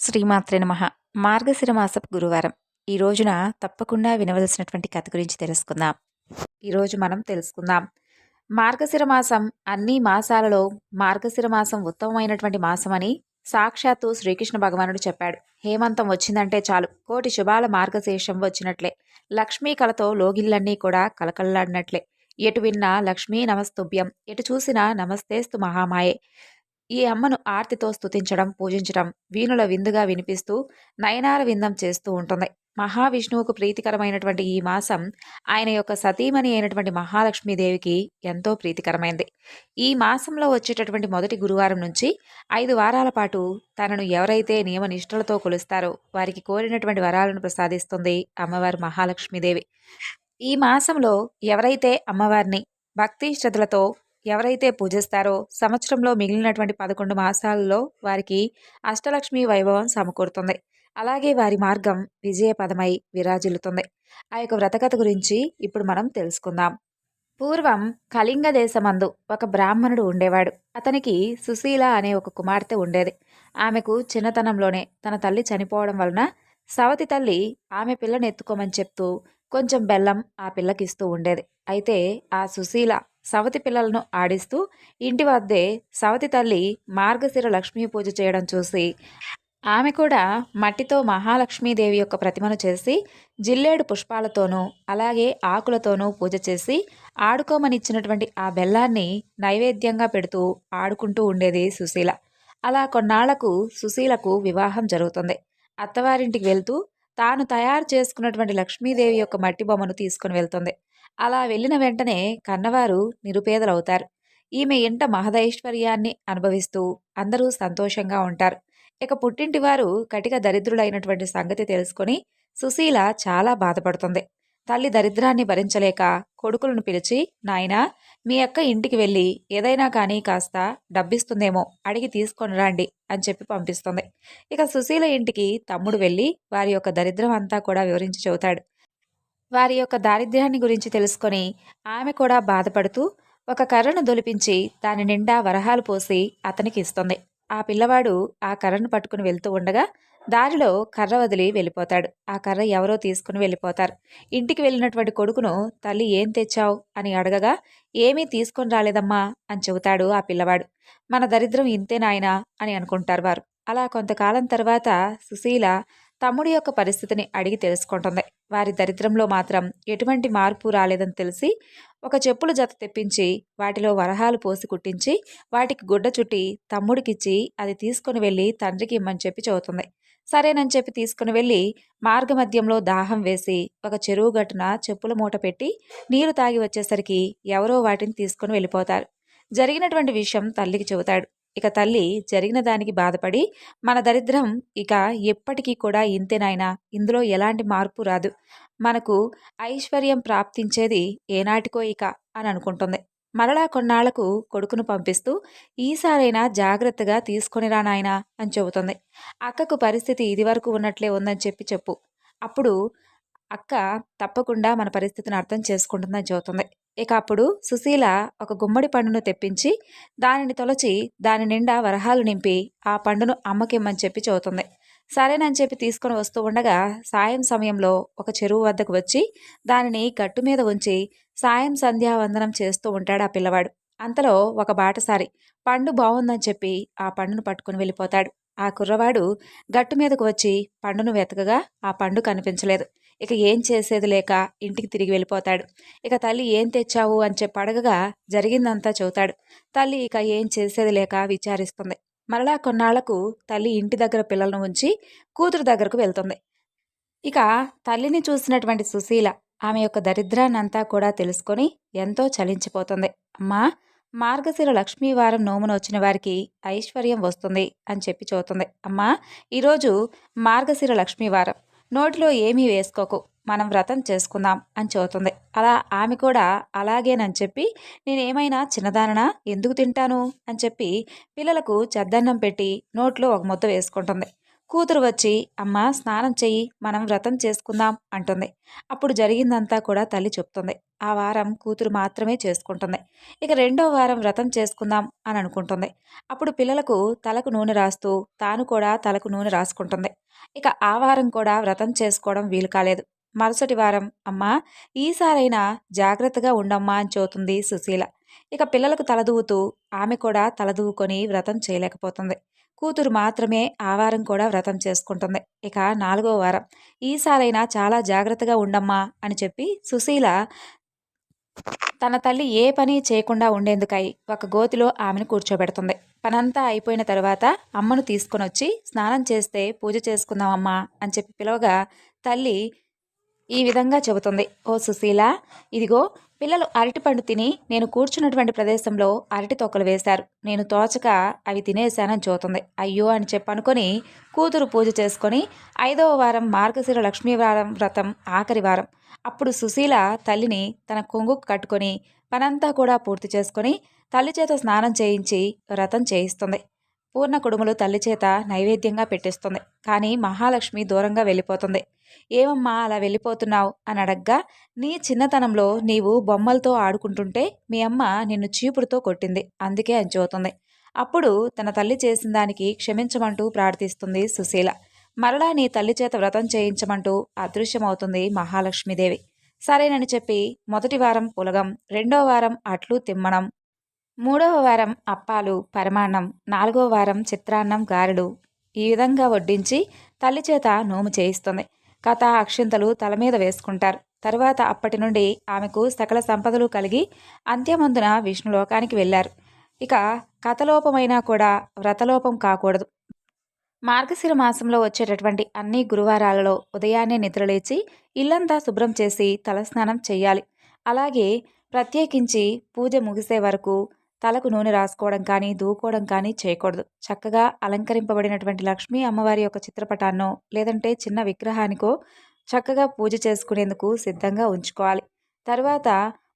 శ్రీమాత్రే నమ. మార్గశిర మాసపు గురువారం. ఈ రోజున తప్పకుండా వినవలసినటువంటి కథ గురించి తెలుసుకుందాం. ఈరోజు మనం తెలుసుకుందాం. మార్గశిర మాసం అన్ని మాసాలలో మార్గశిర మాసం ఉత్తమమైనటువంటి మాసమని సాక్షాత్తు శ్రీకృష్ణ భగవానుడు చెప్పాడు. హేమంతం వచ్చిందంటే చాలు. కోటి శుభాల మార్గశేషం వచ్చినట్లే. లక్ష్మీ కళతో లోగిళ్ళన్నీ కూడా కలకల్లాడినట్లే ఎటు విన్నా లక్ష్మీ నమస్తుభ్యం. ఎటు చూసినా నమస్తేస్తు మహామాయే. ఈ అమ్మను ఆర్తితో స్తుతించడం పూజించడం వీణుల విందుగా వినిపిస్తూ నయనాల విందం చేస్తూ ఉంటుంది. మహావిష్ణువుకు ప్రీతికరమైనటువంటి ఈ మాసం ఆయన యొక్క సతీమణి అయినటువంటి మహాలక్ష్మీదేవికి ఎంతో ప్రీతికరమైంది. ఈ మాసంలో వచ్చేటటువంటి మొదటి గురువారం నుంచి ఐదు వారాల పాటు తనను ఎవరైతే నియమ నిష్ఠలతో కొలుస్తారో వారికి కోరినటువంటి వరాలను ప్రసాదిస్తుంది అమ్మవారు మహాలక్ష్మీదేవి. ఈ మాసంలో ఎవరైతే అమ్మవారిని భక్తి శ్రద్ధలతో ఎవరైతే పూజిస్తారో సంవత్సరంలో మిగిలినటువంటి పదకొండు మాసాలలో వారికి అష్టలక్ష్మి వైభవం సమకూరుతుంది. అలాగే వారి మార్గం విజయపదమై విరాజిల్లుతుంది. ఆ యొక్క వ్రతకథ గురించి ఇప్పుడు మనం తెలుసుకుందాం. పూర్వం కళింగ దేశమందు ఒక బ్రాహ్మణుడు ఉండేవాడు. అతనికి సుశీల అనే ఒక కుమార్తె ఉండేది. ఆమెకు చిన్నతనంలోనే తన తల్లి చనిపోవడం వలన సవతి తల్లి ఆమె పిల్లను ఎత్తుకోమని చెప్తూ కొంచెం బెల్లం ఆ పిల్లకిస్తూ ఉండేది. అయితే ఆ సుశీల సవతి పిల్లలను ఆడిస్తూ ఇంటి వద్దే సవతి తల్లి మార్గశిర లక్ష్మీ పూజ చేయడం చూసి ఆమె కూడా మట్టితో మహాలక్ష్మీదేవి యొక్క ప్రతిమను చేసి జిల్లేడు పుష్పాలతోనూ అలాగే ఆకులతోనూ పూజ చేసి ఆడుకోమనిచ్చినటువంటి ఆ బెల్లాన్ని నైవేద్యంగా పెడుతూ ఆడుకుంటూ ఉండేది సుశీల. అలా కొన్నాళ్ళకు సుశీలకు వివాహం జరుగుతుంది. అత్తవారింటికి వెళ్తూ తాను తయారు చేసుకున్నటువంటి లక్ష్మీదేవి యొక్క మట్టి బొమ్మను తీసుకుని వెళ్తుంది. అలా వెళ్ళిన వెంటనే కన్నవారు నిరుపేదలవుతారు. ఈమె ఇంట మహదైశ్వర్యాన్ని అనుభవిస్తూ అందరూ సంతోషంగా ఉంటారు. ఇక పుట్టింటి వారు కటిక దరిద్రులైనటువంటి సంగతి తెలుసుకొని సుశీల చాలా బాధపడుతుంది. తల్లి దరిద్రాన్ని భరించలేక కొడుకులను పిలిచి నాయనా మీ అక్క ఇంటికి వెళ్ళి ఏదైనా కానీ కాస్త డబ్బిస్తుందేమో అడిగి తీసుకొని రండి అని చెప్పి పంపిస్తుంది. ఇక సుశీల ఇంటికి తమ్ముడు వెళ్ళి వారి యొక్క దరిద్రం అంతా కూడా వివరించి చెబుతాడు. వారి యొక్క దారిద్ర్యాన్ని గురించి తెలుసుకొని ఆమె కూడా బాధపడుతూ ఒక కర్రను దొలిపించి దాని నిండా వరహాలు పోసి అతనికి ఇస్తుంది. ఆ పిల్లవాడు ఆ కర్రను పట్టుకుని వెళ్తూ ఉండగా దారిలో కర్ర వదిలి వెళ్ళిపోతాడు. ఆ కర్ర ఎవరో తీసుకుని వెళ్ళిపోతారు. ఇంటికి వెళ్ళినటువంటి కొడుకును తల్లి ఏం తెచ్చావు? అని అడగగా ఏమీ తీసుకొని రాలేదమ్మా అని చెబుతాడు ఆ పిల్లవాడు. మన దరిద్రం ఇంతే నాయనా అని అనుకుంటారు వారు. అలా కొంతకాలం తర్వాత సుశీల తమ్ముడి యొక్క పరిస్థితిని అడిగి తెలుసుకుంటుంది. వారి దరిద్రంలో మాత్రం ఎటువంటి మార్పు రాలేదని తెలిసి ఒక చెప్పుల జత తెప్పించి వాటిలో వరహాలు పోసి కుట్టించి వాటికి గుడ్డ చుట్టి తమ్ముడికిచ్చి అది తీసుకుని వెళ్ళి తండ్రికి ఇమ్మని చెప్పి చెబుతుంది. సరేనని చెప్పి తీసుకుని వెళ్ళి మార్గమధ్యంలో దాహం వేసి ఒక చెరువు గట్టున చెప్పుల మూట పెట్టి నీరు తాగి వచ్చేసరికి ఎవరో వాటిని తీసుకుని వెళ్ళిపోతారు. జరిగినటువంటి విషయం తల్లికి చెబుతాడు. ఇక తల్లి జరిగిన దానికి బాధపడి మన దరిద్రం ఇక ఎప్పటికీ కూడా ఇంతేనాయనా ఇందులో ఎలాంటి మార్పు రాదు. మనకు ఐశ్వర్యం ప్రాప్తించేది ఏనాటికో ఇక అని అనుకుంటుంది. మరలా కొన్నాళ్ళకు కొడుకును పంపిస్తూ ఈసారైనా జాగ్రత్తగా తీసుకొనిరా నాయనా అని చెబుతుంది. అక్కకు పరిస్థితి ఇదివరకు ఉన్నట్లే ఉందని చెప్పి చెప్పు. అప్పుడు అక్క తప్పకుండా మన పరిస్థితిని అర్థం చేసుకుంటుందని చెబుతుంది. ఇక అప్పుడు సుశీల ఒక గుమ్మడి పండును తెప్పించి దానిని తొలచి దాని నిండా వరహాలు నింపి ఆ పండును అమ్మకిమ్మని చెప్పి చెబుతుంది. సరేనని చెప్పి తీసుకొని వస్తూ ఉండగా సాయం సమయంలో ఒక చెరువు వద్దకు వచ్చి దానిని గట్టు మీద ఉంచి సాయం సంధ్యావందనం చేస్తూ ఉంటాడు ఆ పిల్లవాడు. అంతలో ఒక బాటసారి పండు బాగుందని చెప్పి ఆ పండును పట్టుకుని వెళ్ళిపోతాడు. ఆ కుర్రవాడు గట్టు మీదకు వచ్చి పండును వెతకగా ఆ పండు కనిపించలేదు. ఇక ఏం చేసేది లేక ఇంటికి తిరిగి వెళ్ళిపోతాడు. ఇక తల్లి ఏం తెచ్చావు అని చెప్పి అడగగా జరిగిందంతా చెబుతాడు. తల్లి ఇక ఏం చేసేది లేక విచారిస్తుంది. మరలా కొన్నాళ్ళకు తల్లి ఇంటి దగ్గర పిల్లలను ఉంచి కూతురు దగ్గరకు వెళ్తుంది. ఇక తల్లిని చూసినటువంటి సుశీల ఆమె యొక్క దరిద్రాన్నంతా కూడా తెలుసుకొని ఎంతో చలించిపోతుంది. అమ్మా మార్గశిర లక్ష్మీవారం నోమును వచ్చిన వారికి ఐశ్వర్యం వస్తుంది అని చెప్పి చూతుంది అమ్మా ఈరోజు మార్గశిర లక్ష్మీవారం. నోటిలో ఏమీ వేసుకోకు. మనం వ్రతం చేసుకుందాం అని చెబుతుంది. అలా ఆమె కూడా అలాగేనని చెప్పి నేనేమైనా చిన్నదాననా? ఎందుకు తింటాను? అని చెప్పి పిల్లలకు చద్దన్నం పెట్టి నోట్లో ఒక ముద్ద వేసుకుంటుంది. కూతురు వచ్చి అమ్మ స్నానం చెయ్యి మనం వ్రతం చేసుకుందాం అంటుంది. అప్పుడు జరిగిందంతా కూడా తల్లి చెప్తుంది. ఆ వారం కూతురు మాత్రమే చేసుకుంటుంది. ఇక రెండో వారం వ్రతం చేసుకుందాం అని అనుకుంటుంది. అప్పుడు పిల్లలకు తలకు నూనె రాస్తూ తాను కూడా తలకు నూనె రాసుకుంటుంది. ఇక ఆ వారం కూడా వ్రతం చేసుకోవడం వీలు కాలేదు. మరుసటి వారం అమ్మా ఈసారైనా జాగ్రత్తగా ఉండమ్మా అని చదువుతుంది సుశీల. ఇక పిల్లలకు తలదూవుతూ ఆమె కూడా తలదూవుకొని వ్రతం చేయలేకపోతుంది. కూతురు మాత్రమే ఆ వారం కూడా వ్రతం చేసుకుంటుంది. ఇక నాలుగో వారం ఈసారైనా చాలా జాగ్రత్తగా ఉండమ్మా అని చెప్పి సుశీల తన తల్లి ఏ పని చేయకుండా ఉండేందుకై ఒక గోతిలో ఆమెను కూర్చోబెడుతుంది. పనంతా అయిపోయిన తర్వాత అమ్మను తీసుకొని వచ్చి స్నానం చేస్తే పూజ చేసుకుందామమ్మా అని చెప్పి పిలవగా తల్లి ఈ విధంగా చెబుతుంది. ఓ సుశీల ఇదిగో పిల్లలు అరటిపండు తిని నేను కూర్చున్నటువంటి ప్రదేశంలో అరటి తొక్కలు వేశారు. నేను తోచక అవి తినేశానని చూతుంది అయ్యో అని చెప్పనుకొని కూతురు పూజ చేసుకొని ఐదవ వారం మార్గశిర లక్ష్మీవారం వ్రతం ఆఖరి వారం అప్పుడు సుశీల తల్లిని తన కొంగుకు కట్టుకొని పనంతా కూడా పూర్తి చేసుకొని తల్లి చేత స్నానం చేయించి వ్రతం చేయిస్తుంది. పూర్ణ కుడుములు తల్లి చేత నైవేద్యంగా పెట్టిస్తుంది. కానీ మహాలక్ష్మి దూరంగా వెళ్ళిపోతుంది. ఏమమ్మా అలా వెళ్ళిపోతున్నావు? అని అడగ్గా నీ చిన్నతనంలో నీవు బొమ్మలతో ఆడుకుంటుంటే మీ అమ్మ నిన్ను చీపుడుతో కొట్టింది. అందుకే అంచవుతుంది అప్పుడు తన తల్లి చేసిన దానికి క్షమించమంటూ ప్రార్థిస్తుంది సుశీల. మరలా నీ తల్లి చేత వ్రతం చేయించమంటూ అదృశ్యమవుతుంది మహాలక్ష్మీదేవి. సరేనని చెప్పి మొదటి వారం పులగం రెండో వారం అట్లు తిమ్మణం మూడవ వారం అప్పాలు పరమాన్నం నాలుగవ వారం చిత్రాన్నం గారెలు ఈ విధంగా వడ్డించి తల్లి చేత నోము చేయిస్తుంది. కథ అక్షింతలు తల మీద వేసుకుంటారు. తరువాత అప్పటి నుండి ఆమెకు సకల సంపదలు కలిగి అంత్యమందున విష్ణులోకానికి వెళ్ళారు. ఇక కథలోపమైనా కూడా వ్రతలోపం కాకూడదు. మార్గశిర మాసంలో వచ్చేటటువంటి అన్ని గురువారాలలో ఉదయాన్నే నిద్రలేచి ఇల్లంతా శుభ్రం చేసి తలస్నానం చేయాలి. అలాగే ప్రత్యేకించి పూజ ముగిసే వరకు తలకు నూనె రాసుకోవడం కానీ దూకోవడం కానీ చేయకూడదు. చక్కగా అలంకరింపబడినటువంటి లక్ష్మీ అమ్మవారి యొక్క చిత్రపటాన్నో లేదంటే చిన్న విగ్రహానికో చక్కగా పూజ చేసుకునేందుకు సిద్ధంగా ఉంచుకోవాలి. తర్వాత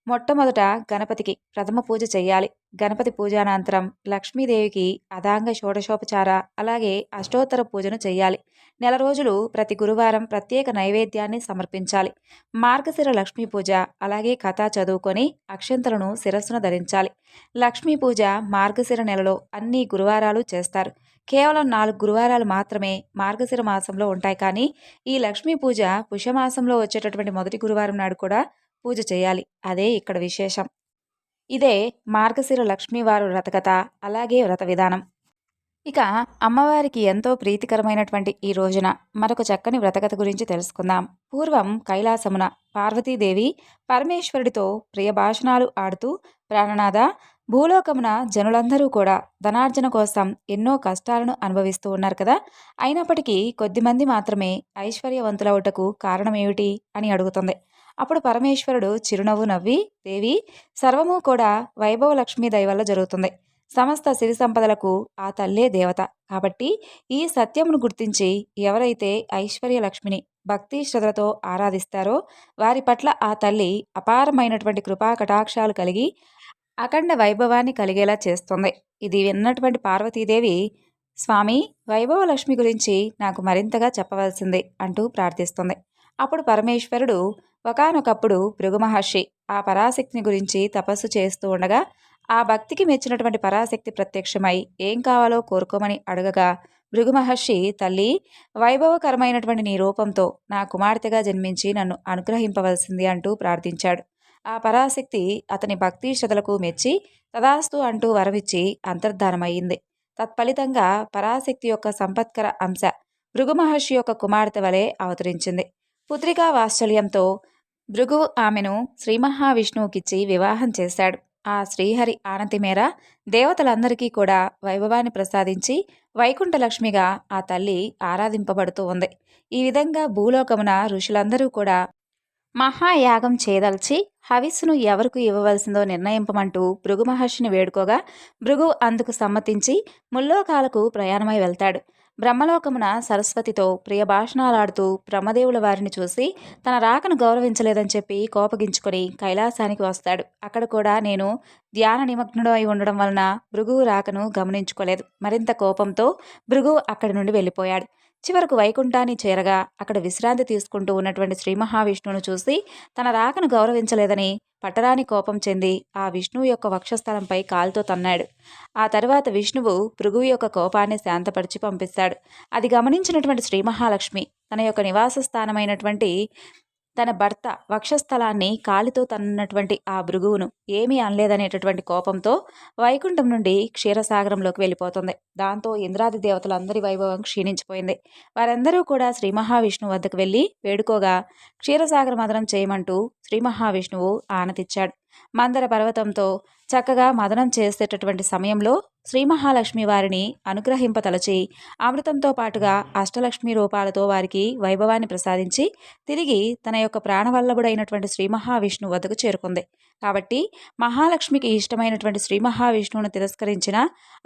మొట్టమొదట గణపతికి ప్రథమ పూజ చేయాలి గణపతి పూజానంతరం లక్ష్మీదేవికి అదాంగ షోడశోపచార అలాగే అష్టోత్తర పూజను చేయాలి నెల రోజులు ప్రతి గురువారం ప్రత్యేక నైవేద్యాన్ని సమర్పించాలి. మార్గశిర లక్ష్మీ పూజ అలాగే కథ చదువుకొని అక్షంతలను శిరస్సును ధరించాలి. లక్ష్మీ పూజ మార్గశిర నెలలో అన్ని గురువారాలు చేస్తారు. కేవలం నాలుగు గురువారాలు మాత్రమే మార్గశిర మాసంలో ఉంటాయి. కానీ ఈ లక్ష్మీ పూజ పుష్యమాసంలో వచ్చేటటువంటి మొదటి గురువారం నాడు కూడా పూజ చేయాలి. అదే ఇక్కడ విశేషం. ఇదే మార్గశిర లక్ష్మీవారు వ్రతకథ అలాగే వ్రత విధానం. ఇక అమ్మవారికి ఎంతో ప్రీతికరమైనటువంటి ఈ రోజున మరొక చక్కని వ్రతకథ గురించి తెలుసుకుందాం. పూర్వం కైలాసమున పార్వతీదేవి పరమేశ్వరుడితో ప్రియ భాషణాలు ఆడుతూ ప్రాణనాథ భూలోకమున జనులందరూ కూడా ధనార్జన కోసం ఎన్నో కష్టాలను అనుభవిస్తూ ఉన్నారు కదా? అయినప్పటికీ కొద్దిమంది మాత్రమే ఐశ్వర్యవంతులవుటకు కారణమేమిటి అని అడుగుతుంది. అప్పుడు పరమేశ్వరుడు చిరునవ్వు నవ్వి దేవి సర్వము కూడా వైభవ లక్ష్మీ వల్ల జరుగుతుంది. సమస్త సిరి సంపదలకు ఆ తల్లే దేవత. కాబట్టి ఈ సత్యమును గుర్తించి ఎవరైతే ఐశ్వర్య లక్ష్మిని భక్తి శ్రద్ధలతో ఆరాధిస్తారో వారి పట్ల ఆ తల్లి అపారమైనటువంటి కృపా కటాక్షాలు కలిగి అఖండ వైభవాన్ని కలిగేలా చేస్తుంది. ఇది విన్నటువంటి పార్వతీదేవి స్వామి వైభవ లక్ష్మి గురించి నాకు మరింతగా చెప్పవలసింది అంటూ ప్రార్థిస్తుంది. అప్పుడు పరమేశ్వరుడు ఒకనొకప్పుడు భృగు మహర్షి ఆ పరాశక్తిని గురించి తపస్సు చేస్తూ ఉండగా ఆ భక్తికి మెచ్చినటువంటి పరాశక్తి ప్రత్యక్షమై ఏం కావాలో కోరుకోమని అడగగా భృగు మహర్షి తల్లి వైభవకరమైనటువంటి నీ రూపంతో నా కుమార్తెగా జన్మించి నన్ను అనుగ్రహింపవలసింది అంటూ ప్రార్థించాడు. ఆ పరాశక్తి అతని భక్తి శ్రద్ధలకు మెచ్చి తదాస్తు అంటూ వరమిచ్చి అంతర్ధానమయ్యింది. తత్ఫలితంగా పరాశక్తి యొక్క సంపత్కర అంశ భృగు మహర్షి యొక్క కుమార్తె వలె అవతరించింది. పుత్రికా వాత్సల్యంతో భృగువు ఆమెను శ్రీ మహావిష్ణువుకిచ్చి వివాహం చేశాడు. ఆ శ్రీహరి ఆనతి మేర దేవతలందరికీ కూడా వైభవాన్ని ప్రసాదించి వైకుంఠలక్ష్మిగా ఆ తల్లి ఆరాధింపబడుతూ ఉంది. ఈ విధంగా భూలోకమున ఋషులందరూ కూడా మహాయాగం చేదల్చి హవిస్సును ఎవరికి ఇవ్వవలసిందో నిర్ణయింపమంటూ భృగు మహర్షిని వేడుకోగా భృగు అందుకు సమ్మతించి ముల్లోకాలకు ప్రయాణమై వెళ్తాడు. బ్రహ్మలోకమున సరస్వతితో ప్రియ భాషణాలాడుతూ బ్రహ్మదేవుల వారిని చూసి తన రాకను గౌరవించలేదని చెప్పి కోపగించుకొని కైలాసానికి వస్తాడు. అక్కడ కూడా నేను ధ్యాన నిమగ్నుడై ఉండడం వలన భృగువు రాకను గమనించుకోలేదు. మరింత కోపంతో భృగువు అక్కడి నుండి వెళ్ళిపోయాడు. చివరకు వైకుంఠాన్ని చేరగా అక్కడ విశ్రాంతి తీసుకుంటూ ఉన్నటువంటి శ్రీ మహావిష్ణువును చూసి తన రాకను గౌరవించలేదని పట్టరాని కోపం చెంది ఆ విష్ణువు యొక్క వక్షస్థలంపై కాలుతో తన్నాడు. ఆ తర్వాత విష్ణువు భృగువు యొక్క కోపాన్ని శాంతపరిచి పంపిస్తాడు. అది గమనించినటువంటి శ్రీ మహాలక్ష్మి తన యొక్క నివాస స్థానమైనటువంటి తన భర్త వక్షస్థలాన్ని కాలితో తన్నటువంటి ఆ భృగువును ఏమీ అనలేదనేటటువంటి కోపంతో వైకుంఠం నుండి క్షీరసాగరంలోకి వెళ్ళిపోతుంది. దాంతో ఇంద్రాది దేవతలందరి వైభవం క్షీణించిపోయింది. వారందరూ కూడా శ్రీ మహావిష్ణువు వద్దకు వెళ్ళి వేడుకోగా క్షీరసాగర మదనం చేయమంటూ శ్రీ మహావిష్ణువు ఆనతిచ్చాడు. మందర పర్వతంతో చక్కగా మదనం చేసేటటువంటి సమయంలో శ్రీ మహాలక్ష్మి వారిని అనుగ్రహింపతలచి అమృతంతో పాటుగా అష్టలక్ష్మి రూపాలతో వారికి వైభవాన్ని ప్రసాదించి తిరిగి తన యొక్క ప్రాణవల్లభుడైనటువంటి శ్రీ మహావిష్ణు వద్దకు చేరుకుంది. కాబట్టి మహాలక్ష్మికి ఇష్టమైనటువంటి శ్రీ మహావిష్ణువును తిరస్కరించిన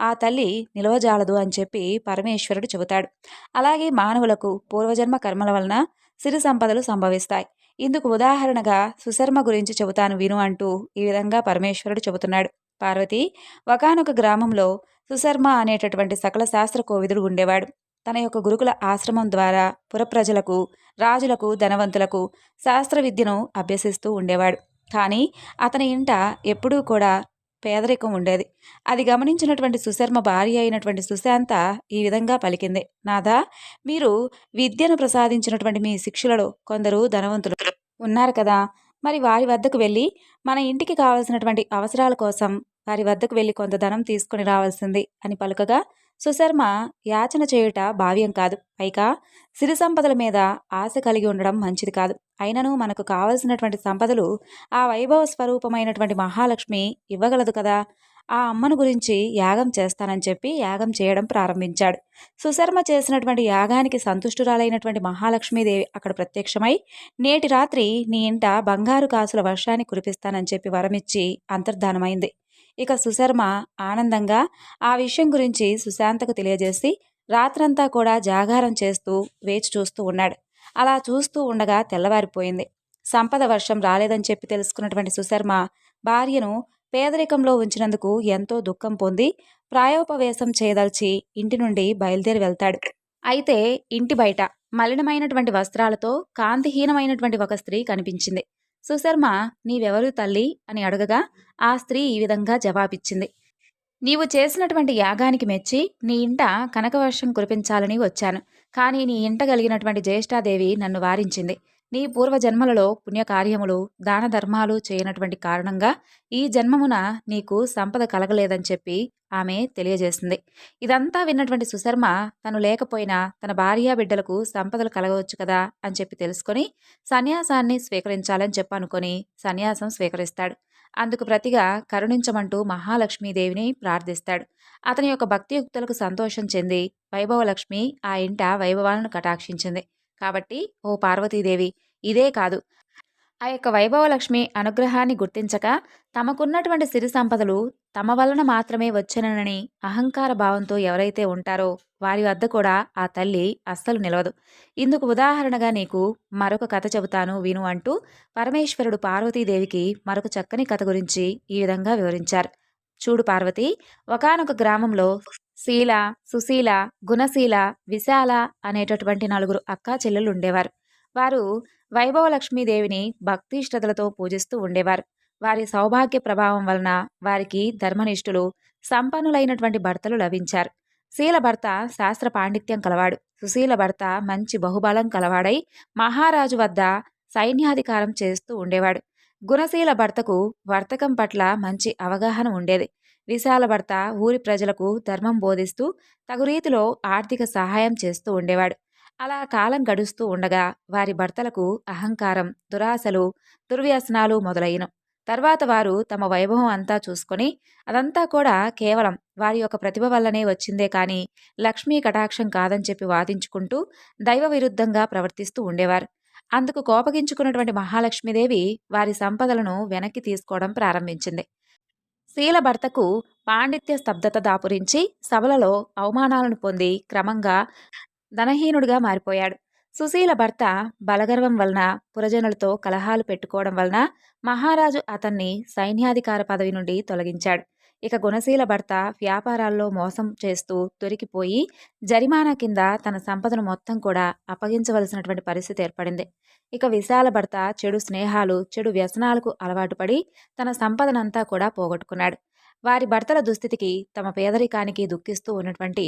ఆ తల్లి నిలవజాలదు అని చెప్పి పరమేశ్వరుడు చెబుతాడు. అలాగే మానవులకు పూర్వజన్మ కర్మల వలన సిరి సంపదలు సంభవిస్తాయి. ఇందుకు ఉదాహరణగా సుశర్మ గురించి చెబుతాను విను అంటూ ఈ విధంగా పరమేశ్వరుడు చెబుతున్నాడు. పార్వతి ఒకనొక గ్రామంలో సుశర్మ అనేటటువంటి సకల శాస్త్ర కోవిదుడు ఉండేవాడు. తన యొక్క గురుకుల ఆశ్రమం ద్వారా పురప్రజలకు రాజులకు ధనవంతులకు శాస్త్ర విద్యను అభ్యసిస్తూ ఉండేవాడు. కానీ అతని ఇంట ఎప్పుడూ కూడా పేదరికం ఉండేది. అది గమనించినటువంటి సుశర్మ భార్య అయినటువంటి సుశాంత ఈ విధంగా పలికింది. నాదా మీరు విద్యను ప్రసాదించినటువంటి మీ శిక్షులలో కొందరు ధనవంతులు ఉన్నారు కదా. మరి వారి వద్దకు వెళ్ళి మన ఇంటికి కావలసినటువంటి అవసరాల కోసం వారి వద్దకు వెళ్ళి కొంత ధనం తీసుకుని రావాల్సింది అని పలుకగా సుశర్మ యాచన చేయుట భావ్యం కాదు. పైగా సిరి సంపదల మీద ఆశ కలిగి ఉండడం మంచిది కాదు. అయినను మనకు కావలసినటువంటి సంపదలు ఆ వైభవ స్వరూపమైనటువంటి మహాలక్ష్మి ఇవ్వగలదు కదా. ఆ అమ్మను గురించి యాగం చేస్తానని చెప్పి యాగం చేయడం ప్రారంభించాడు. సుశర్మ చేసినటువంటి యాగానికి సంతుష్టురాలైనటువంటి మహాలక్ష్మీదేవి అక్కడ ప్రత్యక్షమై నేటి రాత్రి నీ ఇంట బంగారు కాసుల వర్షాన్ని కురిపిస్తానని చెప్పి వరమిచ్చి అంతర్ధానమైంది ఇక సుశర్మ ఆనందంగా ఆ విషయం గురించి సుశాంతకు తెలియజేసి రాత్రంతా కూడా జాగారం చేస్తూ వేచి చూస్తూ ఉన్నాడు. అలా చూస్తూ ఉండగా తెల్లవారిపోయింది. సంపద వర్షం రాలేదని చెప్పి తెలుసుకున్నటువంటి సుశర్మ భార్యను పేదరికంలో ఉంచినందుకు ఎంతో దుఃఖం పొంది ప్రాయోపవేశం చేయదలిచి ఇంటి నుండి బయలుదేరి వెళ్తాడు. అయితే ఇంటి బయట మలినమైనటువంటి వస్త్రాలతో కాంతిహీనమైనటువంటి ఒక స్త్రీ కనిపించింది. సుశర్మ నీవెవరు తల్లి అని అడగగా ఆ స్త్రీ ఈ విధంగా జవాబిచ్చింది. నీవు చేసినటువంటి యాగానికి మెచ్చి నీ ఇంట కనకవర్షం కురిపించాలని వచ్చాను. కానీ నీ ఇంట కలిగినటువంటి జ్యేష్ఠాదేవి నన్ను వారించింది. నీ పూర్వజన్మలలో పుణ్యకార్యములు దాన ధర్మాలు చేయనటువంటి కారణంగా ఈ జన్మమున నీకు సంపద కలగలేదని చెప్పి ఆమె తెలియజేసింది. ఇదంతా విన్నటువంటి సుశర్మ తను లేకపోయినా తన భార్య బిడ్డలకు సంపదలు కలగవచ్చు కదా అని చెప్పి తెలుసుకొని సన్యాసాన్ని స్వీకరించాలని చెప్పి అనుకొని సన్యాసం స్వీకరిస్తాడు. అందుకు ప్రతిగా కరుణించమంటూ మహాలక్ష్మీదేవిని ప్రార్థిస్తాడు. అతని యొక్క భక్తియుక్తులకు సంతోషం చెంది వైభవలక్ష్మి ఆ ఇంట వైభవాలను కటాక్షించింది. కాబట్టి ఓ పార్వతీదేవి ఇదే కాదు. ఆ యొక్క వైభవలక్ష్మి అనుగ్రహాన్ని గుర్తించక తమకున్నటువంటి సిరి సంపదలు తమ వలన మాత్రమే వచ్చనని అహంకార భావంతో ఎవరైతే ఉంటారో వారి వద్ద కూడా ఆ తల్లి అస్సలు నిలవదు. ఇందుకు ఉదాహరణగా నీకు మరొక కథ చెబుతాను విను అంటూ పరమేశ్వరుడు పార్వతీదేవికి మరొక చక్కని కథ గురించి ఈ విధంగా వివరించారు. చూడు పార్వతి ఒకనొక గ్రామంలో శీల సుశీల గుణశీల విశాల అనేటటువంటి నలుగురు అక్కా చెల్లెలు ఉండేవారు. వారు వైభవలక్ష్మీదేవిని భక్తి శ్రద్ధలతో పూజిస్తూ ఉండేవారు. వారి సౌభాగ్య ప్రభావం వలన వారికి ధర్మనిష్ఠులు సంపన్నులైనటువంటి భర్తలు లభించారు. శీల భర్త శాస్త్ర పాండిత్యం కలవాడు. సుశీల భర్త మంచి బహుబలం కలవాడై మహారాజు వద్ద సైన్యాధికారం చేస్తూ ఉండేవాడు. గుణశీల భర్తకు వర్తకం పట్ల మంచి అవగాహన ఉండేది. విశాల భర్త ఊరి ప్రజలకు ధర్మం బోధిస్తూ తగు రీతిలో ఆర్థిక సహాయం చేస్తూ ఉండేవాడు. అలా కాలం గడుస్తూ ఉండగా వారి భర్తలకు అహంకారం దురాశలు దుర్వ్యసనాలు మొదలైన. తర్వాత వారు తమ వైభవం అంతా చూసుకొని అదంతా కూడా కేవలం వారి యొక్క ప్రతిభ వల్లనే వచ్చిందే కానీ లక్ష్మీ కటాక్షం కాదని చెప్పి వాదించుకుంటూ దైవ విరుద్ధంగా ప్రవర్తిస్తూ ఉండేవారు. అందుకు కోపగించుకున్నటువంటి మహాలక్ష్మీదేవి వారి సంపదలను వెనక్కి తీసుకోవడం ప్రారంభించింది. శీల భర్తకు పాండిత్య స్తబ్దత దాపురించి సభలలో అవమానాలను పొంది క్రమంగా ధనహీనుడిగా మారిపోయాడు. సుశీల భర్త బలగర్వం వలన పురజనులతో కలహాలు పెట్టుకోవడం వలన మహారాజు అతన్ని సైన్యాధికార పదవి నుండి తొలగించాడు. ఇక గుణశీల భర్త వ్యాపారాల్లో మోసం చేస్తూ దొరికిపోయి జరిమానా కింద తన సంపదను మొత్తం కూడా అప్పగించవలసినటువంటి పరిస్థితి ఏర్పడింది. ఇక విశాల భర్త చెడు స్నేహాలు చెడు వ్యసనాలకు అలవాటు పడి తన సంపదనంతా కూడా పోగొట్టుకున్నాడు. వారి భర్తల దుస్థితికి తమ పేదరికానికి దుఃఖిస్తూ ఉన్నటువంటి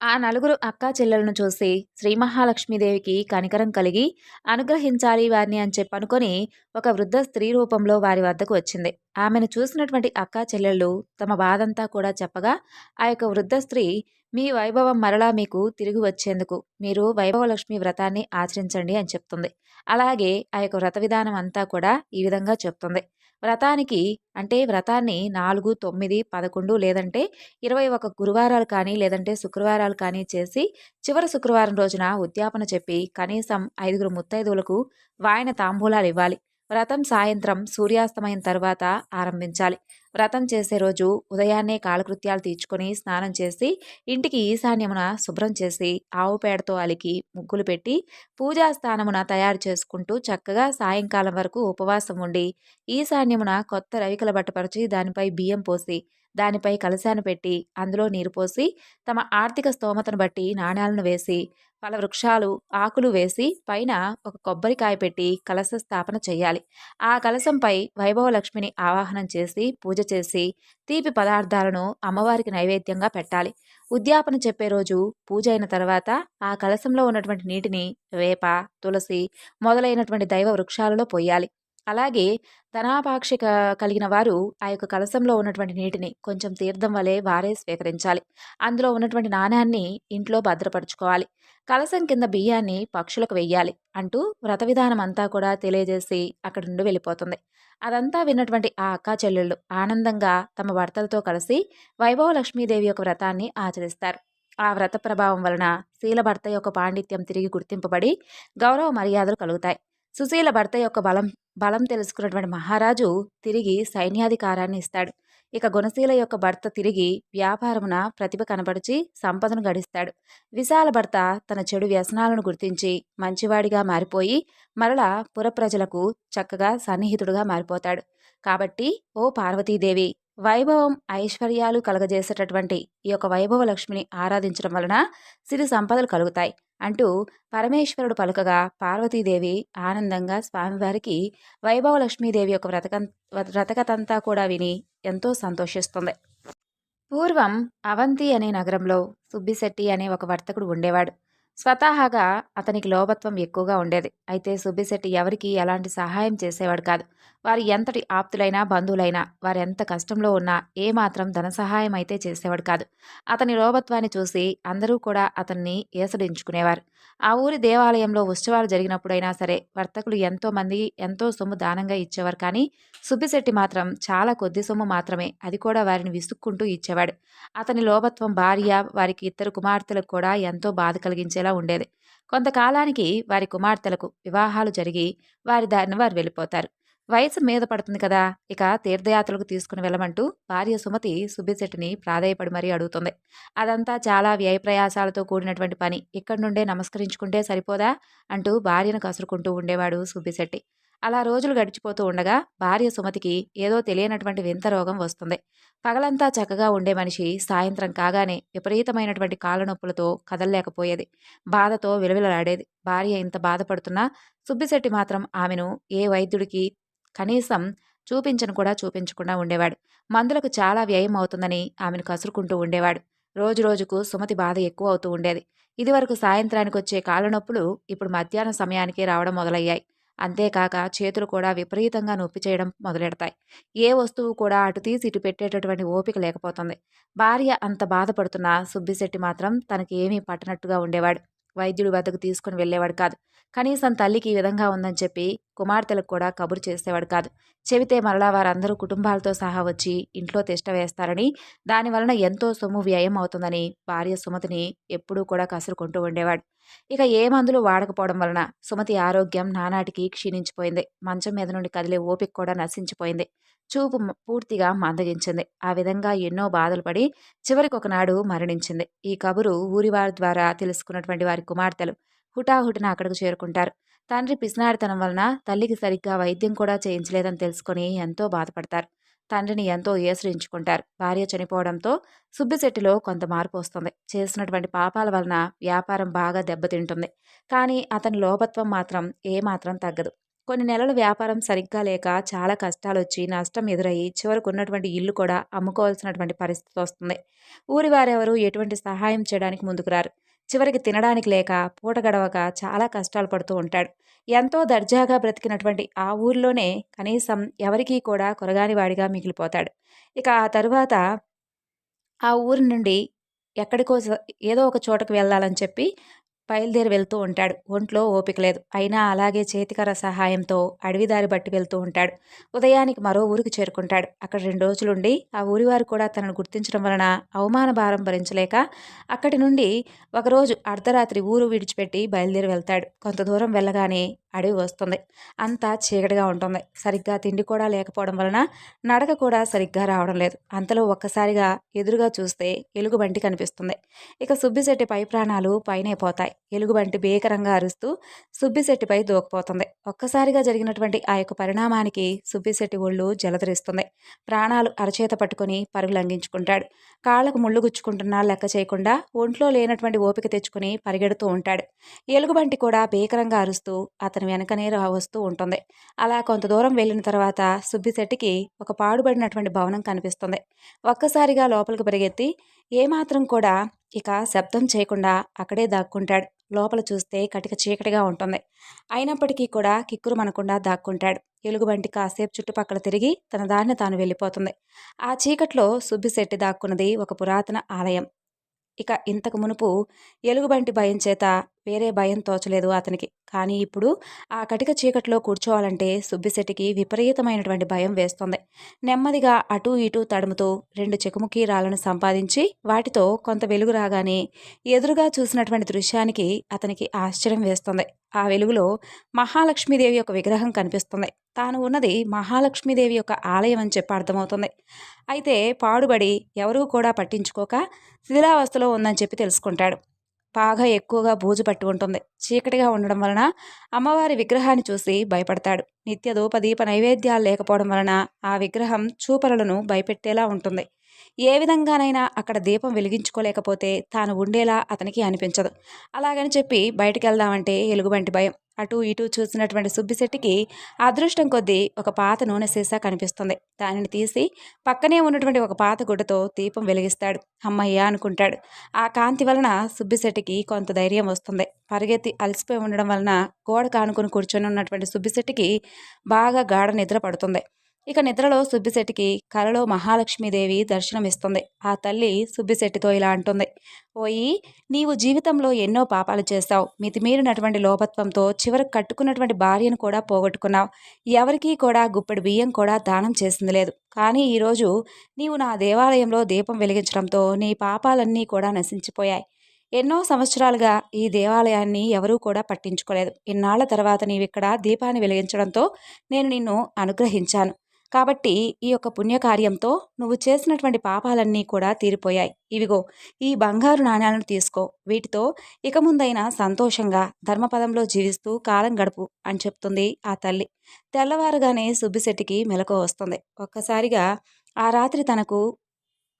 ఆ నలుగురు అక్కా చెల్లెలను చూసి శ్రీ మహాలక్ష్మీదేవికి కనికరం కలిగి అనుగ్రహించాలి వారిని అని చెప్పి అనుకొని ఒక వృద్ధ స్త్రీ రూపంలో వారి వద్దకు వచ్చింది. ఆమెను చూసినటువంటి అక్కా చెల్లెళ్ళు తమ బాధంతా కూడా చెప్పగా ఆ యొక్క వృద్ధ స్త్రీ మీ వైభవం మరలా మీకు తిరిగి వచ్చేందుకు మీరు వైభవలక్ష్మి వ్రతాన్ని ఆచరించండి అని చెప్తుంది. అలాగే ఆ యొక్క వ్రత విధానం అంతా కూడా ఈ విధంగా చెప్తుంది. వ్రతానికి అంటే వ్రతాన్ని నాలుగు తొమ్మిది పదకొండు లేదంటే ఇరవై ఒక గురువారాలు కానీ లేదంటే శుక్రవారాలు కానీ చేసి చివరి శుక్రవారం రోజున ఉద్యాపన చెప్పి కనీసం ఐదుగురు ముత్తైదువులకు వాయన తాంబూలాలు ఇవ్వాలి. వ్రతం సాయంత్రం సూర్యాస్తమయం తర్వాత ఆరంభించాలి. వ్రతం చేసే రోజు ఉదయాన్నే కాలకృత్యాలు తీర్చుకొని స్నానం చేసి ఇంటికి ఈశాన్యమున శుభ్రం చేసి ఆవు పేడతో అలికి ముగ్గులు పెట్టి పూజా స్థానమున తయారు చేసుకుంటూ చక్కగా సాయంకాలం వరకు ఉపవాసం ఉండి ఈశాన్యమున కొత్త రవికల బట్టపరిచి దానిపై బియ్యం పోసి దానిపై కలశాన్ని పెట్టి అందులో నీరు పోసి తమ ఆర్థిక స్తోమతను బట్టి నాణ్యాలను వేసి పల వృక్షాలు ఆకులు వేసి పైన ఒక కొబ్బరికాయ పెట్టి కలశ స్థాపన చేయాలి. ఆ కలశంపై వైభవలక్ష్మిని ఆవాహనం చేసి పూజ చేసి తీపి పదార్థాలను అమ్మవారికి నైవేద్యంగా పెట్టాలి. ఉద్యాపన చెప్పే రోజు పూజ అయిన తర్వాత ఆ కలశంలో ఉన్నటువంటి నీటిని వేప తులసి మొదలైనటువంటి దైవ వృక్షాలలో పోయాలి అలాగే ధనాపాక్షిక కలిగిన వారు ఆ యొక్క కలశంలో ఉన్నటువంటి నీటిని కొంచెం తీర్థం వలె వారే స్వీకరించాలి. అందులో ఉన్నటువంటి నాణ్యాన్ని ఇంట్లో భద్రపరుచుకోవాలి. కలశం కింద బియ్యాన్ని పక్షులకు వెయ్యాలి అంటూ వ్రత విధానం అంతా కూడా తెలియజేసి అక్కడి నుండి వెళ్ళిపోతుంది. అదంతా విన్నటువంటి ఆ అక్కా చెల్లెళ్ళు ఆనందంగా తమ భర్తలతో కలిసి వైభవ లక్ష్మీదేవి యొక్క వ్రతాన్ని ఆచరిస్తారు. ఆ వ్రత ప్రభావం వలన శీల భర్త యొక్క పాండిత్యం తిరిగి గుర్తింపబడి గౌరవ మర్యాదలు కలుగుతాయి. సుశీల భర్త యొక్క బలం బలం తెలుసుకున్నటువంటి మహారాజు తిరిగి సైన్యాధికారాన్ని ఇస్తాడు. ఇక గుణశీల యొక్క భర్త తిరిగి వ్యాపారమున ప్రతిభ కనబడిచి సంపదను గడిస్తాడు. విశాల భర్త తన చెడు వ్యసనాలను గుర్తించి మంచివాడిగా మారిపోయి మరలా పురప్రజలకు చక్కగా సన్నిహితుడుగా మారిపోతాడు. కాబట్టి ఓ పార్వతీదేవి వైభవం ఐశ్వర్యాలు కలగజేసేటటువంటి ఈ యొక్క వైభవ లక్ష్మిని ఆరాధించడం వలన సిరి సంపదలు కలుగుతాయి. అంటూ పరమేశ్వరుడు పలుకగా పార్వతీదేవి ఆనందంగా స్వామివారికి వైభవ లక్ష్మీదేవి యొక్క వ్రతకం వ్రతకతంతా కూడా విని ఎంతో సంతోషిస్తుంది. పూర్వం అవంతి అనే నగరంలో సుబ్బిశెట్టి అనే ఒక వర్తకుడు ఉండేవాడు. స్వతహాగా అతనికి లోభత్వం ఎక్కువగా ఉండేది. అయితే సుబ్బిశెట్టి ఎవరికి ఎలాంటి సహాయం చేసేవాడు కాదు. వారు ఎంతటి ఆప్తులైనా బంధువులైనా వారెంత కష్టంలో ఉన్నా ఏమాత్రం ధన సహాయం అయితే చేసేవాడు కాదు. అతని లోభత్వాన్ని చూసి అందరూ కూడా అతన్ని ఏసడించుకునేవారు. ఆ ఊరి దేవాలయంలో ఉత్సవాలు జరిగినప్పుడైనా సరే వర్తకులు ఎంతోమంది ఎంతో సొమ్ము దానంగా ఇచ్చేవారు కానీ సుబ్బిశెట్టి మాత్రం చాలా కొద్ది సొమ్ము మాత్రమే అది కూడా వారిని విసుక్కుంటూ ఇచ్చేవాడు. అతని లోభత్వం భార్య వారికి ఇద్దరు కుమార్తెలకు కూడా ఎంతో బాధ కలిగించేలా ఉండేది. కొంతకాలానికి వారి కుమార్తెలకు వివాహాలు జరిగి వారి దారిని వారు వెళ్ళిపోతారు. వయసు మీద పడుతుంది కదా ఇక తీర్థయాత్రలకు తీసుకుని వెళ్ళమంటూ భార్య సుమతి సుబ్బిశెట్టిని ప్రాధాయపడి మరీ అడుగుతుంది. అదంతా చాలా వ్యయప్రయాసాలతో కూడినటువంటి పని. ఇక్కడి నుండే నమస్కరించుకుంటే సరిపోదా? అంటూ భార్యను కసురుకుంటూ ఉండేవాడు సుబ్బిశెట్టి అలా రోజులు గడిచిపోతూ ఉండగా భార్య సుమతికి ఏదో తెలియనటువంటి వింత రోగం వస్తుంది. పగలంతా చక్కగా ఉండే మనిషి సాయంత్రం కాగానే విపరీతమైనటువంటి కాళ్ళ నొప్పులతో కదలలేకపోయేది. బాధతో విలవిలలాడేది. భార్య ఇంత బాధపడుతున్నా సుబ్బిశెట్టి మాత్రం ఆమెను ఏ వైద్యుడికి కనీసం చూపించను కూడా చూపించకుండా ఉండేవాడు. మందులకు చాలా వ్యయం అవుతుందని ఆమెను కసురుకుంటూ ఉండేవాడు. రోజు రోజుకు సుమతి బాధ ఎక్కువ అవుతూ ఉండేది. ఇదివరకు సాయంత్రానికి వచ్చే కాళ్ళనొప్పులు ఇప్పుడు మధ్యాహ్నం సమయానికే రావడం మొదలయ్యాయి. అంతేకాక చేతులు కూడా విపరీతంగా నొప్పి చేయడం మొదలెడతాయి. ఏ వస్తువు కూడా అటు తీసి ఇటు పెట్టేటటువంటి ఓపిక లేకపోతుంది. భార్య అంత బాధపడుతున్నా సుబ్బిశెట్టి మాత్రం తనకి ఏమీ పట్టనట్టుగా ఉండేవాడు. వైద్యుడి వద్దకు తీసుకుని వెళ్ళేవాడు కాదు. కనీసం తల్లికి ఈ విధంగా ఉందని చెప్పి కుమార్తెలకు కూడా కబురు చేసేవాడు కాదు. చెబితే మరలా వారందరూ కుటుంబాలతో సహా వచ్చి ఇంట్లో తిష్ట వేస్తారని దానివలన ఎంతో సొమ్ము వ్యయం అవుతుందని భార్య సుమతిని ఎప్పుడూ కూడా కసురుకుంటూ ఉండేవాడు. ఇక ఏ మందులు వాడకపోవడం వలన సుమతి ఆరోగ్యం నానాటికి క్షీణించిపోయింది. మంచం మీద నుండి కదిలే ఓపిక కూడా నశించిపోయింది. చూపు పూర్తిగా మందగించింది. ఆ విధంగా ఎన్నో బాధలు పడి చివరికి ఒకనాడు మరణించింది. ఈ కబురు ఊరివారి ద్వారా తెలుసుకున్నటువంటి వారి కుమార్తెలు హుటాహుటిన అక్కడికి చేరుకుంటారు. తండ్రి పిసినాడితనం వలన తల్లికి సరిగ్గా వైద్యం కూడా చేయించలేదని తెలుసుకొని ఎంతో బాధపడతారు. తండ్రిని ఎంతో ఏసరించుకుంటారు. భార్య చనిపోవడంతో సుబ్బిశెట్టిలో కొంత మార్పు వస్తుంది. చేసినటువంటి పాపాల వలన వ్యాపారం బాగా దెబ్బతింటుంది. కానీ అతని లోపత్వం మాత్రం ఏమాత్రం తగ్గదు. కొన్ని నెలలు వ్యాపారం సరిగ్గా లేక చాలా కష్టాలు వచ్చి నష్టం ఎదురయ్యి చివరకు ఉన్నటువంటి ఇల్లు కూడా అమ్ముకోవాల్సినటువంటి పరిస్థితి వస్తుంది. ఊరి వారెవరూ ఎటువంటి సహాయం చేయడానికి ముందుకు రారు. చివరికి తినడానికి లేక పూట గడవక చాలా కష్టాలు పడుతూ ఉంటాడు. ఎంతో దర్జాగా బ్రతికినటువంటి ఆ ఊరిలోనే కనీసం ఎవరికీ కూడా కొరగాని వాడిగా మిగిలిపోతాడు. ఇక ఆ తరువాత ఆ ఊరి నుండి ఎక్కడికో ఏదో ఒక చోటకు వెళ్ళాలని చెప్పి బయలుదేరి వెళ్తూ ఉంటాడు. ఒంట్లో ఓపిక లేదు. అయినా అలాగే చేతికర సహాయంతో అడవిదారి బట్టి వెళ్తూ ఉంటాడు. ఉదయానికి మరో ఊరికి చేరుకుంటాడు. అక్కడ రెండు రోజులుండి ఆ ఊరి వారు కూడా తనను గుర్తించడం వలన అవమాన భారం భరించలేక అక్కడి నుండి ఒకరోజు అర్ధరాత్రి ఊరు విడిచిపెట్టి బయలుదేరి వెళ్తాడు. కొంత దూరం వెళ్ళగానే అడవి వస్తుంది. అంతా చీకటిగా ఉంటుంది. సరిగ్గా తిండి కూడా లేకపోవడం వలన నడక కూడా సరిగ్గా రావడం లేదు. అంతలో ఒక్కసారిగా ఎదురుగా చూస్తే ఎలుగుబంటి కనిపిస్తుంది. ఇక సుబ్బిశెట్టి పై ప్రాణాలు పైనే పోతాయి. ఎలుగుబంటి భీకరంగా అరుస్తూ సుబ్బిశెట్టిపై దూకపోతుంది. ఒక్కసారిగా జరిగినటువంటి ఆ యొక్క పరిణామానికి సుబ్బిశెట్టి ఒళ్ళు జలధరిస్తుంది. ప్రాణాలు అరచేత పట్టుకొని పరుగు లంఘించుకుంటాడు కాళ్ళకు ముళ్ళు గుచ్చుకుంటున్నా లెక్క చేయకుండా ఒంట్లో లేనటువంటి ఓపిక తెచ్చుకుని పరిగెడుతూ ఉంటాడు. ఎలుగుబంటి కూడా భీకరంగా అరుస్తూ అతని వెనకనే వస్తూ ఉంటుంది. అలా కొంత దూరం వెళ్ళిన తర్వాత సుబ్బిశెట్టికి ఒక పాడుబడినటువంటి భవనం కనిపిస్తుంది. ఒక్కసారిగా లోపలికి పరిగెత్తి ఏమాత్రం కూడా ఇక శబ్దం చేయకుండా అక్కడే దాక్కుంటాడు. లోపల చూస్తే కటిక చీకటిగా ఉంటుంది. అయినప్పటికీ కూడా కిక్కురు మనకుండా దాక్కుంటాడు. ఎలుగుబంటి కాసేపు చుట్టుపక్కల తిరిగి తన దారిని తాను వెళ్ళిపోతుంది. ఆ చీకట్లో సుబ్బిశెట్టి దాక్కున్నది ఒక పురాతన ఆలయం. ఇక ఇంతకు మునుపు ఎలుగుబంటి భయం చేత వేరే భయం తోచలేదు అతనికి. కానీ ఇప్పుడు ఆ కటిక చీకట్లో కూర్చోవాలంటే సుబ్బిశెట్టికి విపరీతమైనటువంటి భయం వేస్తుంది. నెమ్మదిగా అటూ ఇటూ తడుముతూ రెండు చెకుముకి రాళ్ళను సంపాదించి వాటితో కొంత వెలుగు రాగానే ఎదురుగా చూసినటువంటి దృశ్యానికి అతనికి ఆశ్చర్యం వేస్తుంది. ఆ వెలుగులో మహాలక్ష్మీదేవి యొక్క విగ్రహం కనిపిస్తుంది. తాను ఉన్నది మహాలక్ష్మీదేవి యొక్క ఆలయం అని చెప్పి అర్థమవుతుంది. అయితే పాడుబడి ఎవరూ కూడా పట్టించుకోక శిథిలావస్థలో ఉందని చెప్పి తెలుసుకుంటాడు. బాగా ఎక్కువగా బూజు పట్టి ఉంటుంది. చీకటిగా ఉండడం వలన అమ్మవారి విగ్రహాన్ని చూసి భయపడతాడు. నిత్య ధూప దీప నైవేద్యాలు లేకపోవడం వలన ఆ విగ్రహం చూపరులను భయపెట్టేలా ఉంటుంది. ఏ విధంగానైనా అక్కడ దీపం వెలిగించుకోలేకపోతే తాను ఉండేలా అతనికి అనిపించదు. అలాగని చెప్పి బయటకు వెళ్దామంటే ఎలుగుబంటి భయం. అటు ఇటు చూసినటువంటి సుబ్బిశెట్టికి అదృష్టం కొద్దీ ఒక పాత నూనె సీసా కనిపిస్తుంది. దానిని తీసి పక్కనే ఉన్నటువంటి ఒక పాత గుడ్డతో దీపం వెలిగిస్తాడు. అమ్మయ్య అనుకుంటాడు. ఆ కాంతి వలన సుబ్బిశెట్టికి కొంత ధైర్యం వస్తుంది. పరిగెత్తి అలసిపోయి ఉండడం వలన గోడ కానుకొని కూర్చొని ఉన్నటువంటి సుబ్బిశెట్టికి బాగా గాఢ నిద్ర పడుతుంది. ఇక నిద్రలో సుబ్బిశెట్టికి కలలో మహాలక్ష్మీదేవి దర్శనమిస్తుంది. ఆ తల్లి సుబ్బిశెట్టితో ఇలా అంటుంది. ఓయి నీవు జీవితంలో ఎన్నో పాపాలు చేస్తావు మితిమీరినటువంటి లోపత్వంతో చివరికి కట్టుకున్నటువంటి భార్యను కూడా పోగొట్టుకున్నావు. ఎవరికీ కూడా గుప్పెడు బియ్యం కూడా దానం చేసింది లేదు. కానీ ఈరోజు నీవు నా దేవాలయంలో దీపం వెలిగించడంతో నీ పాపాలన్నీ కూడా నశించిపోయాయి. ఎన్నో సంవత్సరాలుగా ఈ దేవాలయాన్ని ఎవరూ కూడా పట్టించుకోలేదు. ఇన్నాళ్ళ తర్వాత నీవిక్కడ దీపాన్ని వెలిగించడంతో నేను నిన్ను అనుగ్రహించాను. కాబట్టి ఈ యొక్క పుణ్యకార్యంతో నువ్వు చేసినటువంటి పాపాలన్నీ కూడా తీరిపోయాయి. ఇవిగో ఈ బంగారు నాణ్యాలను తీసుకో. వీటితో ఇక ముందైనా సంతోషంగా ధర్మపదంలో జీవిస్తూ కాలం గడుపు అని చెప్తుంది ఆ తల్లి. తెల్లవారుగానే సుబ్బిశెట్టికి మెలకు వస్తుంది. ఒక్కసారిగా ఆ రాత్రి తనకు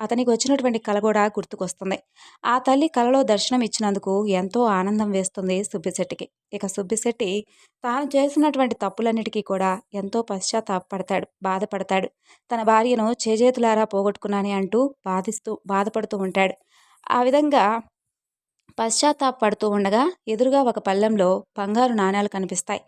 అతనికి వచ్చినటువంటి కల కూడా గుర్తుకొస్తుంది. ఆ తల్లి కలలో దర్శనం ఇచ్చినందుకు ఎంతో ఆనందం వేస్తుంది సుబ్బిశెట్టికి. ఇక సుబ్బిశెట్టి తాను చేసినటువంటి తప్పులన్నిటికీ కూడా ఎంతో పశ్చాత్తాపడతాడు బాధపడతాడు. తన భార్యను చేజేతులారా పోగొట్టుకున్నాని అంటూ బాధిస్తూ బాధపడుతూ ఉంటాడు. ఆ విధంగా పశ్చాత్తాపడుతూ ఉండగా ఎదురుగా ఒక పళ్ళెంలో బంగారు నాణేలు కనిపిస్తాయి.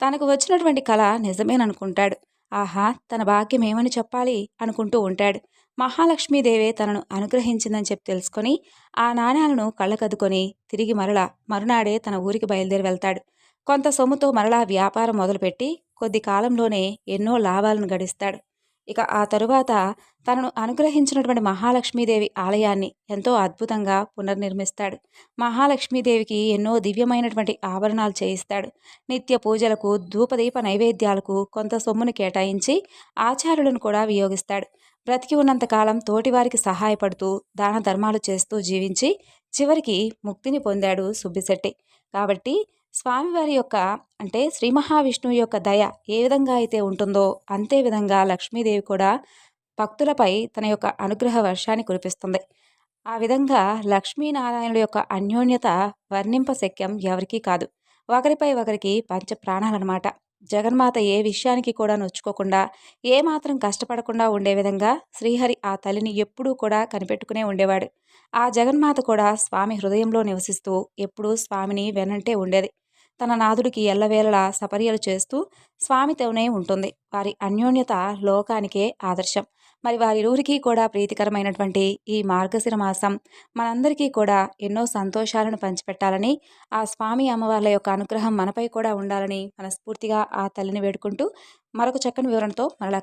తనకు వచ్చినటువంటి కళ నిజమేననుకుంటాడు. ఆహా తన భాగ్యం ఏమని చెప్పాలి అనుకుంటూ ఉంటాడు. మహాలక్ష్మీదేవే తనను అనుగ్రహించిందని చెప్పి తెలుసుకొని ఆ నాణ్యాలను కళ్ళకద్దుకొని తిరిగి మరలా మరునాడే తన ఊరికి బయలుదేరి వెళ్తాడు. కొంత సొమ్ముతో మరలా వ్యాపారం మొదలుపెట్టి కొద్ది కాలంలోనే ఎన్నో లాభాలను గడిస్తాడు. ఇక ఆ తరువాత తనను అనుగ్రహించినటువంటి మహాలక్ష్మీదేవి ఆలయాన్ని ఎంతో అద్భుతంగా పునర్నిర్మిస్తాడు. మహాలక్ష్మీదేవికి ఎన్నో దివ్యమైనటువంటి ఆభరణాలు చేయిస్తాడు. నిత్య పూజలకు ధూపదీప నైవేద్యాలకు కొంత సొమ్మును కేటాయించి ఆచారులను కూడా వియోగిస్తాడు బ్రతికి ఉన్నంతకాలం తోటివారికి సహాయపడుతూ దాన ధర్మాలు చేస్తూ జీవించి చివరికి ముక్తిని పొందాడు సుబ్బిశెట్టి. కాబట్టి స్వామివారి యొక్క అంటే శ్రీ మహావిష్ణువు యొక్క దయ ఏ విధంగా అయితే ఉంటుందో అంతే విధంగా లక్ష్మీదేవి కూడా భక్తులపై తన యొక్క అనుగ్రహ వర్షాన్ని కురిపిస్తుంది. ఆ విధంగా లక్ష్మీనారాయణుల యొక్క అన్యోన్యత వర్ణింప శక్యం ఎవరికీ కాదు. ఒకరిపై ఒకరికి పంచ ప్రాణాలన్నమాట. జగన్మాత ఏ విషయానికి కూడా నొచ్చుకోకుండా ఏమాత్రం కష్టపడకుండా ఉండే విధంగా శ్రీహరి ఆ తల్లిని ఎప్పుడూ కూడా కనిపెట్టుకునే ఉండేవాడు. ఆ జగన్మాత కూడా స్వామి హృదయంలో నివసిస్తూ ఎప్పుడూ స్వామిని వెనంటే ఉండేది. తన నాథుడికి ఎల్లవేళలా సపర్యలు చేస్తూ స్వామితోనే ఉంటుంది. వారి అన్యోన్యత లోకానికే ఆదర్శం. మరి వారిరువురికి కూడా ప్రీతికరమైనటువంటి ఈ మార్గశిర మాసం మనందరికీ కూడా ఎన్నో సంతోషాలను పంచిపెట్టాలని ఆ స్వామి అమ్మవార్ల యొక్క అనుగ్రహం మనపై కూడా ఉండాలని మనస్ఫూర్తిగా ఆ తల్లిని వేడుకుంటూ మరొక చక్కని వివరణతో మరలా